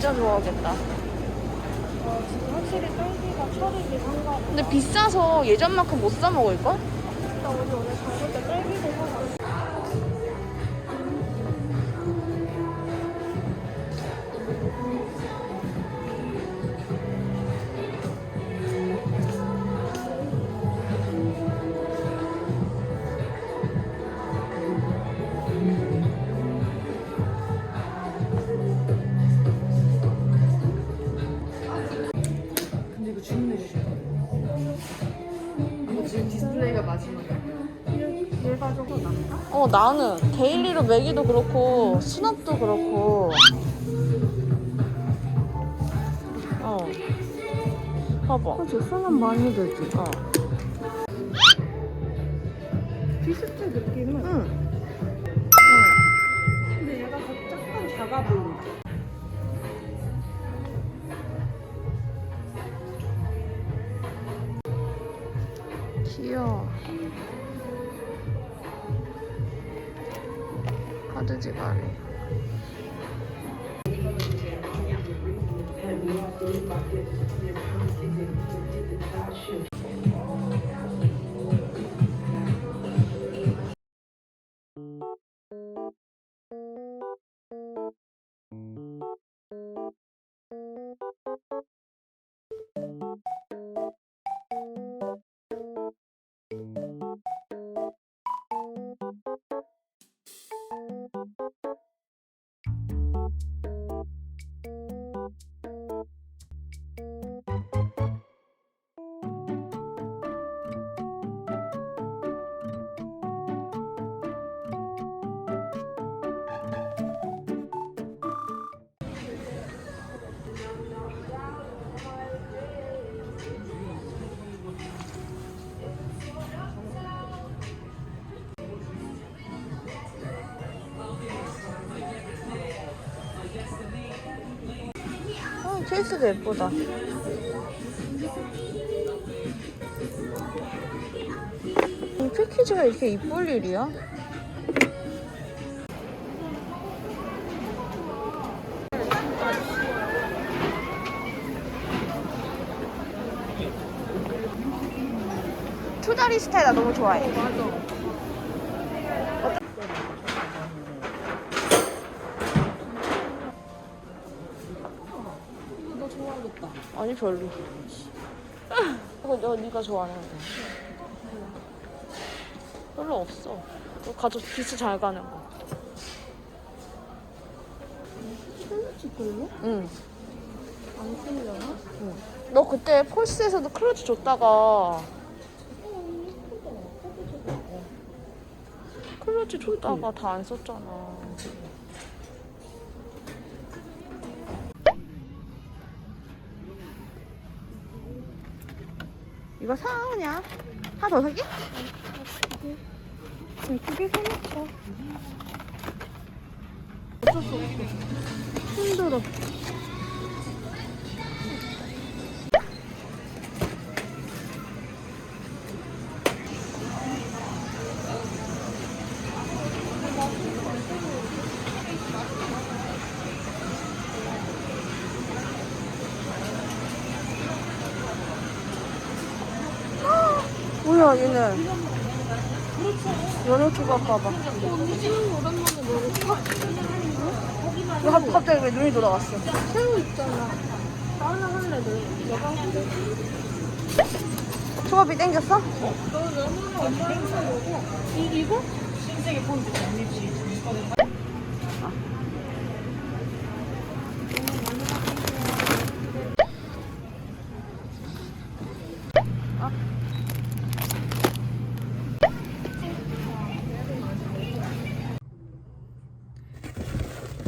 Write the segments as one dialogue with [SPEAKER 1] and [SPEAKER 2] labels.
[SPEAKER 1] 진짜 좋아하겠다.
[SPEAKER 2] 어, 지금 확실히 딸기가 철이긴 한가 봐.
[SPEAKER 1] 근데 비싸서 예전만큼 못 사 먹을걸?
[SPEAKER 2] 나 우리 오늘 가볼 때 딸기도 사갔 어
[SPEAKER 1] 나는 데일리로 먹이도 그렇고 수납도 그렇고 어 봐봐
[SPEAKER 2] 그치, 수납 많이 되지.
[SPEAKER 1] 어
[SPEAKER 2] 비슷해, 느낌은.
[SPEAKER 1] 응.
[SPEAKER 2] 근데 얘가 더 약간 작아 보이지.
[SPEAKER 1] 귀여워 카드 지갑 이어 케이스도 예쁘다 이 패키지가 이렇게 이쁠 일이야? 투다리 스타일 나 너무 좋아해.
[SPEAKER 2] 너
[SPEAKER 1] 아니 별로. 이거 너 네가 좋아하는 거. 별로 없어. 너 가족 비스 잘 가는 거.
[SPEAKER 2] 클러치 걸로?
[SPEAKER 1] 응.
[SPEAKER 2] 안 쓰려나?
[SPEAKER 1] 너 그때 폴스에서도 클러치 줬다가
[SPEAKER 2] 어,
[SPEAKER 1] 클러치 줬다가 다 안 썼잖아. 이거 사오냐? 하나 더 사게?
[SPEAKER 2] 두개 사놓자.
[SPEAKER 1] 어쩔 수 없어. 힘들어. 얘는 연어 초밥 봐봐
[SPEAKER 2] 오징어 오랜만에 먹을까?
[SPEAKER 1] 왜 갑- 갑자기 왜 눈이 돌아갔어
[SPEAKER 2] 새우 있잖아. 나 하나 할래, 너. 너가 할래?
[SPEAKER 1] 초밥이 땡겼어?
[SPEAKER 2] 너 연어랑 엄마랑 사 먹어. 이, 이거?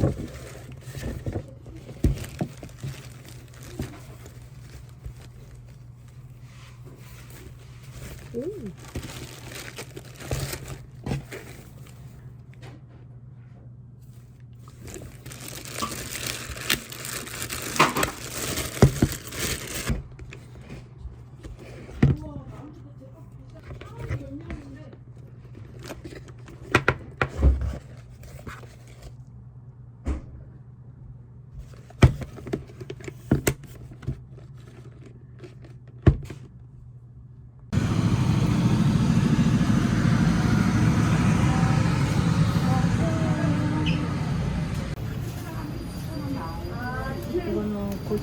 [SPEAKER 2] Thank you.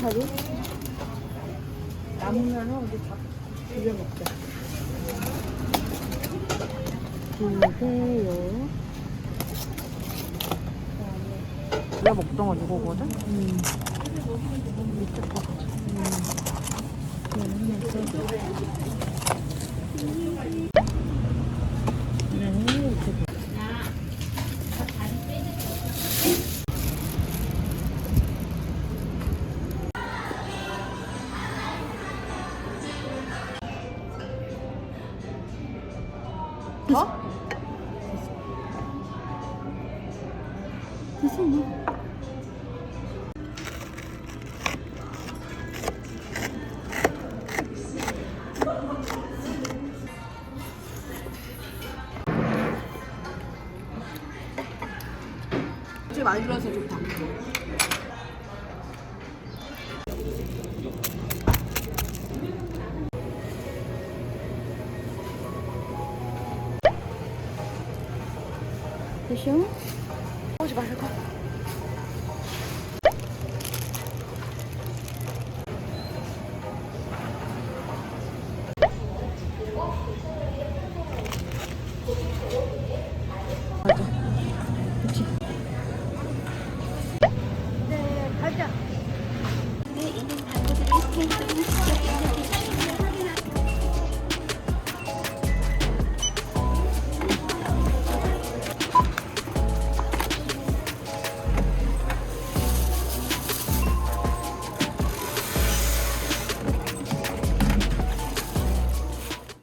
[SPEAKER 2] 고사리. 남으면은 우리 밥 비벼 먹자. 주세요.
[SPEAKER 1] 내가 먹던 건 이거거든?
[SPEAKER 2] 음. 밑에 거. 음. 얘 어? 됐어, 뭐.
[SPEAKER 1] 되게 많이 들어서 좋다.
[SPEAKER 2] 不行，过去吧，快！